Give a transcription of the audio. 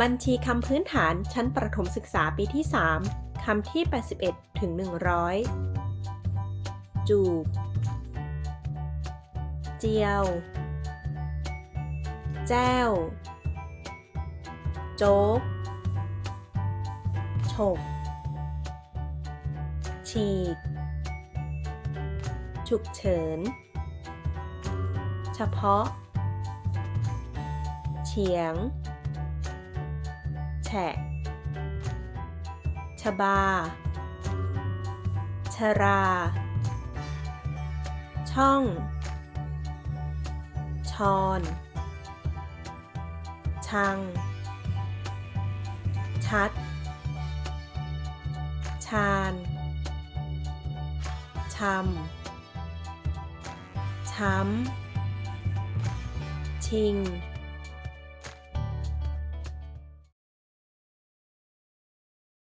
บัญชีคำพื้นฐานชั้นประถมศึกษาปีที่ 3 คำที่ 81 ถึง 100 จูบ เจียว แจ้ว โจ๊ก ฉก ฉีก ฉุกเฉิน เฉพาะ เฉียงะ ชบา ชรา ช่อง ชอน ชัง ชัด ชาญชำช้ำชิง